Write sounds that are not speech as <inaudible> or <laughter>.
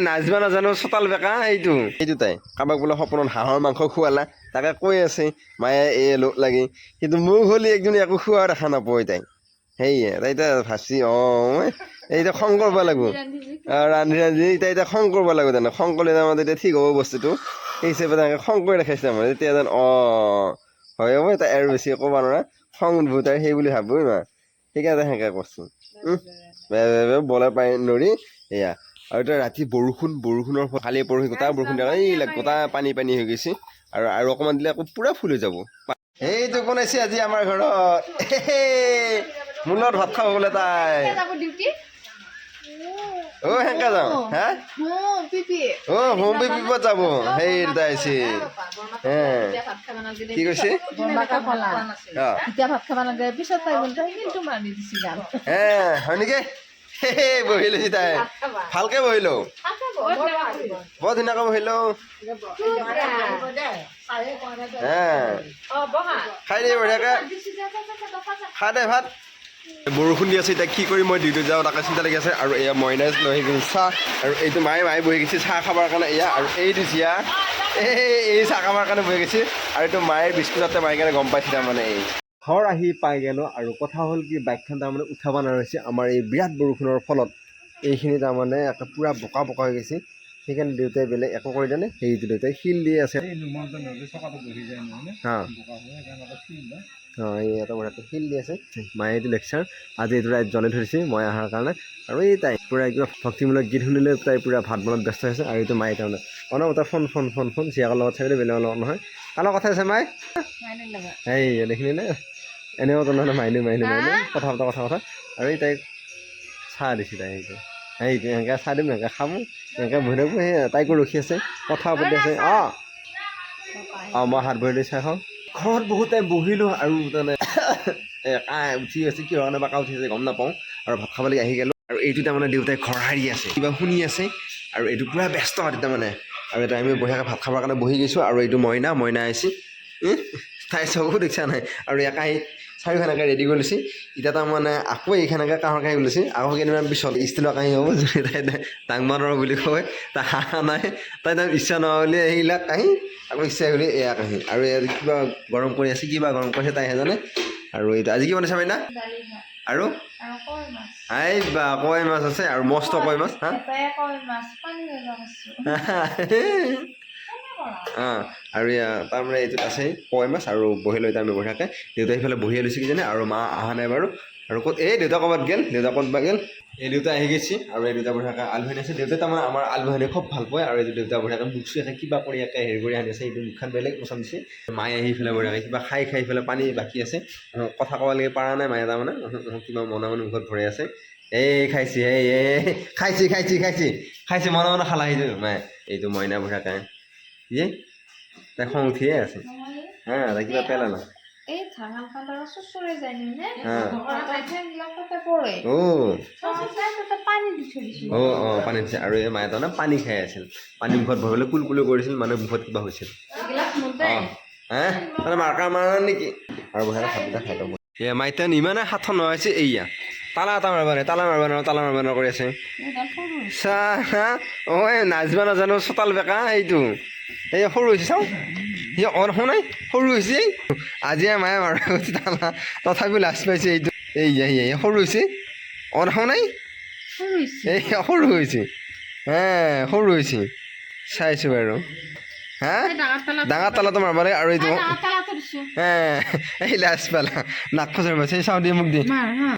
নাচব নাজানো চোতাল বেকা এইটো। এইটো তাই। কাৰোবাক বোলে সপোনত হাঁহৰ মাংস খুৱালা তাকে কৈ আছে মায়ে এই লোক লাগি। কিন্তু মোক হ'লে একজনী একো খোৱা দেখা নাপায় তাই। সেয়ে তাই এতিয়া ভাচি অঁ এতিয়া খং কৰিব লাগিব। ৰান্ধি ৰান্ধি এতিয়া এতিয়া খং কৰিব লাগিব তেনে। খং কৰিলে তাৰমানে তেতিয়া ঠিক হ'ব বস্তুটো। সেই হিচাপে তেনেকৈ খং কৰি ৰাখিছে তাৰমানে তেতিয়া যেন অঁ হয় মই তাই আৰু বেছি ক'ব নোৱাৰা। খং উঠব তাই সেই বুলি ভাবোঁ ইমান সেইকাৰণে সেনেকৈ কৈছোঁ। বলে পাই নৰি। এয়া, আৰু এতিয়া ৰাতি বৰষুণ, বৰষুণৰ খালি পৰহি গোটা বৰষুণ এই গোটা পানী পানী হৈ গৈছে। আৰু আৰু অকণমান দিলে আকৌ পূৰা ফুল হৈ যাব। এইটো বনাইছে আজি আমাৰ ঘৰত? মোৰ লগত ভাত খাব গ'লে তাই। ও হ্যাঙ্কা হ্যাঁ? হোম পিপি। যাব হেই দাইছি হ্যাঁ। কি কইছে হ্যাঁ। হয় নেকি হ্যাঁ, বহিলো তাই। ভালকে বহিল? বৰ ধুনীয়াকৈ বহিলো। হা হ্যাঁ। খাই দে বঢ়িয়াকে খাই দে ভাত। বৰষুণ দি আছে এতিয়া কি কৰি মই? ডিউটিত যাওঁ তাকে চিন্তা লাগি আছে। আৰু এয়া মইনাজ লৈ গৈছে চাহ আৰু এইটো মায়ে মায়ে বহি গৈছে চাহ খাবৰ কাৰণে এয়া আৰু এইটো চিয়া এই এই চাহ খাবৰ কাৰণে বহি গৈছে। আৰু এইটো মায়ে বিস্কুটতে মাৰি কাৰণে গম পাইছে তাৰমানে এই। ঘৰ আহি পাই গ'লোঁ আৰু কথা হ'ল কি বাইকখন তাৰমানে উঠাব নোৱাৰিছে আমাৰ এই বিৰাট বৰষুণৰ ফলত এইখিনি তাৰমানে পূৰা বোকা বোকা হৈ গৈছে। সেইকাৰণে দেউতাই বেলেগ একো কৰি দিলে সেইটো দেউতাই শিল দি আছে। হা। অঁ এই এটা বঢ়িয়াকৈ শিল দি আছে। মায়ে এইটো লেকচাৰ আজি এইটো ৰাইত জনাই থৈছে মই অহাৰ কাৰণে। আৰু এই তাই পূৰা কিবা ভক্তিমূলক গীত শুনিলে তাই পূৰা ভাত বনাত ব্যস্ত হৈছে আৰু এইটো মায়ে তাৰমানে অনবৰতে ফোন ফোন ফোন ফোন জীয়াকৰ লগত চাই বেলেগৰ লগত নহয়। কাৰ লগত কথা আছে মায়ে? এই দেখিলি নে? এনেও তেনেহ'লে মাইনু মাইনু মাইনু। কথা পতা কথা কথা আৰু এই তাইক চাহ দিছে তাই সেইটো সেইটো এনেকৈ চাহ দিম এনেকৈ খাম এনেকৈ বহি থাকোঁ সেই তাইকো ৰখি আছে। কথা পাতি আছে অঁ। অঁ মই হাত ভৰি লৈ চাই খাওঁ ঘৰত বহুত বহিলোঁ আৰু তাৰমানে কাহ উঠি আছে কিহৰ কাৰণে বা কাহ উঠি আছে গম নাপাওঁ। আৰু ভাত খাবলৈ আহি গ'লোঁ। আৰু এইটো তাৰমানে দেউতাই ঘৰ সাৰি আছে কিবা শুনি আছে। আৰু এইটো পূৰা ব্যস্ত তেতিয়া মানে আৰু এটা আমি বঢ়িয়াকৈ ভাত খাবৰ কাৰণে বহি গৈছোঁ আৰু এইটো মইনা মইনা আহিছে। তাই চকু দেখিছা নাই। আৰু একা আহি চাৰিওখনকৈ ৰেডি কৰি লৈছে। এতিয়া তাৰমানে আকৌ এইখনকৈ কাঁহৰ কাঁহী ওলাইছে। আকৌ কেইদিনমান পিছত ষ্টিলৰ কাঁহী হ'ব যদি তাই ডাংমানৰ বুলি কয়। তাই হাঁহা নাই। তাই তাৰ ইচ্ছা নোহোৱা বুলি এইবিলাক কাঁহী আকৌ ইচ্ছা কৰি এয়া কাঁহী। আৰু ইয়াত কিবা গৰম কৰি আছে কিবা গৰম কৰিছে তাইহে জানে। আৰু এইটো আজি কি বনাইছে মাইনা? আৰু? আৰু আই বা কয় মাছ আছে আৰু মস্ত কয় মাছ হা? <laughs> আৰু তাৰমানে এইটোত আছে কয় মাছ আৰু বহি লৈ তাৰমানে বঢ়িয়াকৈ দেউতা সিফালে বহিয়ে লৈছে কিজানি আৰু মা অহা নাই বাৰু। আৰু ক'ত এই দেউতা ক'ৰবাত গ'ল? দেউতা ক'ত বা গ'ল? এই দেউতা আহি গৈছে আৰু এই দেউতা বঢ়িয়াকৈ আলু আনিছে। দেউতাই তাৰমানে আমাৰ আলু আনি খুব ভাল পায় আৰু এইটো দেউতা বঢ়িয়াকৈ মুখ চুই কিবা কৰি একে হেৰি কৰি আনিছে এইটো মুখখন বেলেগ পচন্দ দিছে। মায়ে আহি পেলাই বঢ়িয়াকৈ কিবা খাই খাই পেলাই পানী বাকী আছে। কথা ক'বলৈকে পৰা নাই মায়ে তাৰমানে। কিবা মনে মনে মুখত ভৰাই আছে। এই খাইছে এই খাইছে খাইছে খাইছে। খাইছে মনে মনে খালা সেইটো মায়ে। এইটো মইনা বঢ়িয়াকৈ কি খং উঠিয়ে আছে। হ্যাঁ তাই কিবা পেলা হ্যাঁ। না। পানী খাই আছিল। পানী মুখত ভৰিবলৈ কুল কুলি কৰিছিল মানুহ মুখত কিবা হৈছিল। মাৰ্কাৰ মাৰ নেকি? আৰু বহেৰা ভাতকেইটা মাইতান ইমানে সাথ নহৈছে এইয়া। তালা এটা মাৰিব নাই তালা মাৰিব নোৱাৰো তালা মাৰিব নোৱাৰো কৰি আছে। চা অ নাচবা নাজানো চোতাল বেকা এইটো। এই সৰু হৈছে চাওঁ। সি অন শুনাই সৰু হৈছে আজি মায়ে মাৰা গৈছে তালা তথাপিও লাজ পাইছে এইটো। এই এই সৰু হৈছে। অন শুনাই এই সৰু হৈছে। হে সৰু হৈছে। চাইছোঁ বাৰু। হা? ডাঙৰ তালাটো মাৰিব লাগে আৰু এইটো। হে এই লাজ পালা। নাক খজৰ পাইছে চাওঁ দি মোক দি।